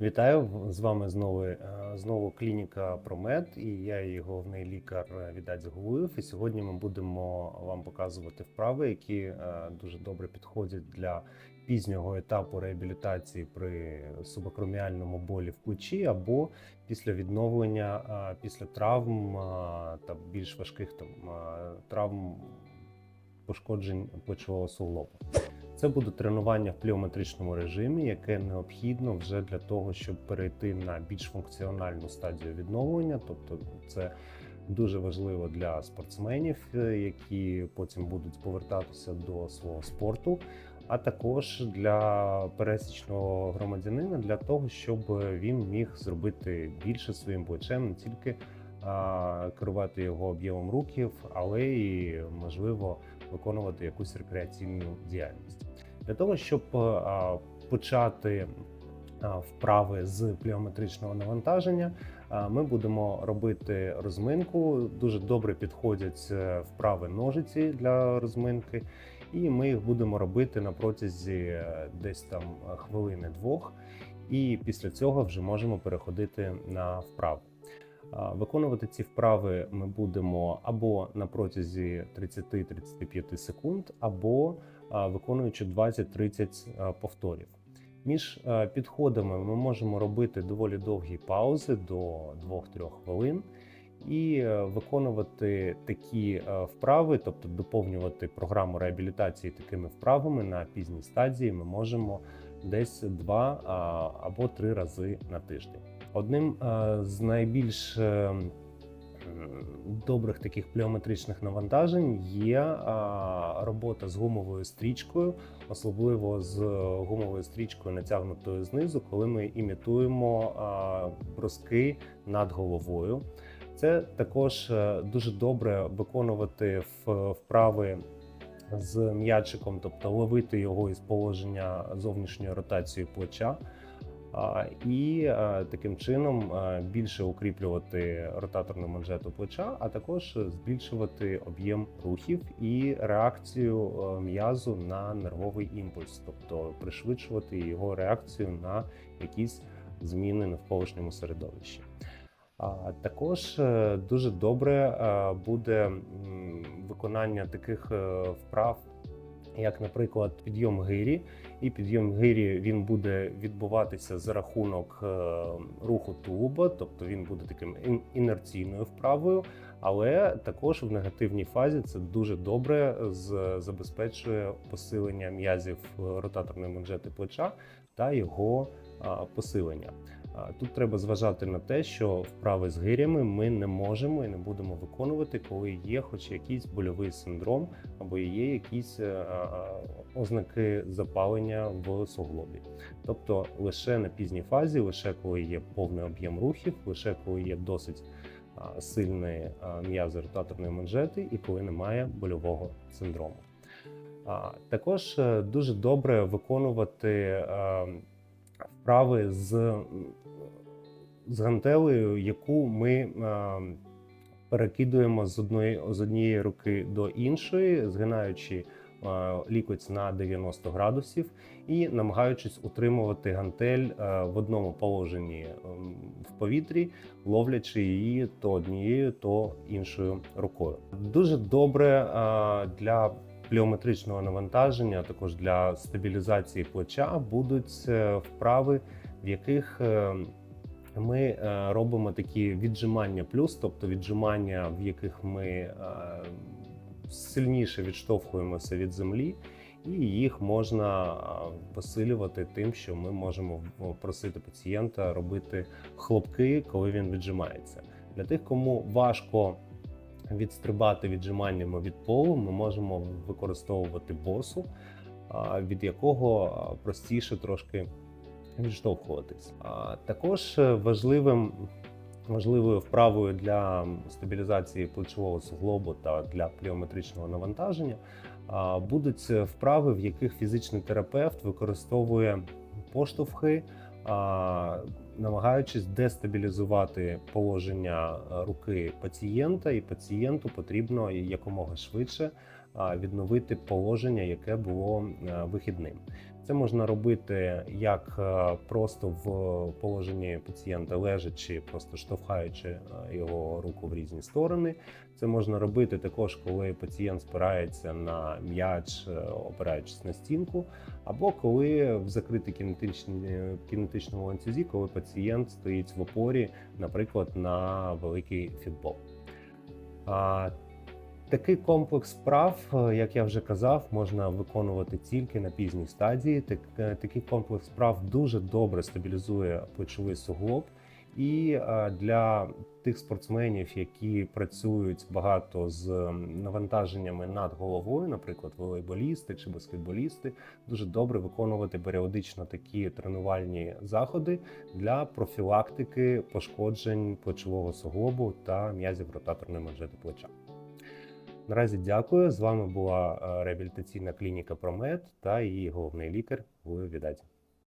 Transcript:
Вітаю з вами знову е, знову клініка Промед і я її головний лікар Відаць Гугуєв. І сьогодні ми будемо вам показувати вправи, які е, дуже добре підходять для пізнього етапу реабілітації при субакроміальному болі в плечі або після відновлення е, після травм е, та більш важких там е, травм пошкоджень плечового суглобу. Це буде тренування в пліометричному режимі, яке необхідно вже для того, щоб перейти на більш функціональну стадію відновлення. Тобто, це дуже важливо для спортсменів, е, які потім будуть повертатися до свого спорту, а також для пересічного громадянина для того, щоб він міг зробити більше своїм плечем, не тільки а, керувати його об'ємом руків, але і можливо виконувати якусь рекреаційну діяльність. Для того, щоб почати вправи з пліометричного навантаження, ми будемо робити розминку. Дуже добре підходять е, вправи ножиці для розминки, і ми їх будемо робити на протязі е, десь там хвилини-двох. І після цього вже можемо переходити на вправи. Виконувати ці вправи ми будемо або на протязі 30-35 секунд, або виконуючи 20-30 повторів. Між підходами ми можемо робити доволі довгі паузи до 2-3 хвилин і е, виконувати такі е, вправи, тобто доповнювати програму реабілітації такими вправами на пізній стадії. Ми можемо десь 2 або 3 рази на тиждень. Одним е, з найбільш е, добрих таких плеометричних навантажень є е, робота з гумовою стрічкою, особливо з гумовою стрічкою натягнутою знизу, коли ми імітуємо е, броски над головою. Це також е, дуже добре виконувати вправи з м'ячиком, тобто ловити його із положення зовнішньої ротації плеча. І таким чином більше укріплювати ротаторну манжету плеча, а також збільшувати об'єм рухів і реакцію е, м'язу на нервовий імпульс, тобто пришвидшувати його реакцію на якісь зміни навколишньому середовищі. А також е, дуже добре е, буде виконання таких е, вправ, як, наприклад, підйом гирі. І підйом гирі він буде відбуватися за рахунок е, руху тулуба, тобто він буде таким інерційною вправою, але також в негативній фазі це дуже добре забезпечує посилення м'язів е, ротаторної манжети плеча та його посилення. Тут треба зважати на те, що вправи з гирями ми не можемо і не будемо виконувати, коли є хоч якийсь больовий синдром або є якісь е, а, ознаки запалення в суглобі. Тобто лише на пізній фазі, лише коли є повний об'єм рухів, лише коли є досить а, сильні м'язи ротаторної манжети і коли немає больового синдрому. Також е, дуже добре виконувати е, вправи з, з гантелею, яку ми е, перекидуємо з одної з однієї руки до іншої, згинаючи е, лікоть на 90 градусів і намагаючись утримувати гантель е, в одному положенні в повітрі, ловлячи її то однією, то іншою рукою. Дуже добре для пліометричного навантаження, а також для стабілізації плеча будуть е, вправи, в яких е, ми е, робимо такі віджимання плюс, тобто віджимання, в яких ми сильніше відштовхуємося від землі, і їх можна посилювати тим, що ми можемо просити пацієнта робити хлопки, коли він віджимається. Для тих, кому важко відстрибати віджиманнями від полу, ми можемо використовувати босу, від якого простіше трошки відштовхуватись. Також е, важливим важливою вправою для стабілізації плечового суглобу та для пліометричного навантаження будуть вправи, в яких фізичний терапевт використовує поштовхи, намагаючись дестабілізувати положення руки пацієнта, і пацієнту потрібно якомога швидше відновити положення, яке було е, вихідним. Це можна робити як е, просто в положенні пацієнта лежачи, просто штовхаючи е, його руку в різні сторони. Це можна робити також, коли пацієнт спирається на м'яч, опираючись на стінку, або коли в закритій кінетичному ланцюзі, коли пацієнт стоїть в опорі, наприклад, на великий фітбол. Такий комплекс вправ, е, як я вже казав, можна виконувати тільки на пізній стадії. Е, такий комплекс вправ дуже добре стабілізує плечовий суглоб. І е, для тих спортсменів, які працюють багато з навантаженнями над головою, наприклад, волейболісти чи баскетболісти, дуже добре виконувати періодично такі тренувальні заходи для профілактики пошкоджень плечового суглобу та м'язів ротаторної манжети плеча. Наразі дякую. З вами була е, реабілітаційна клініка Промед та її головний лікар Гуя Відаді.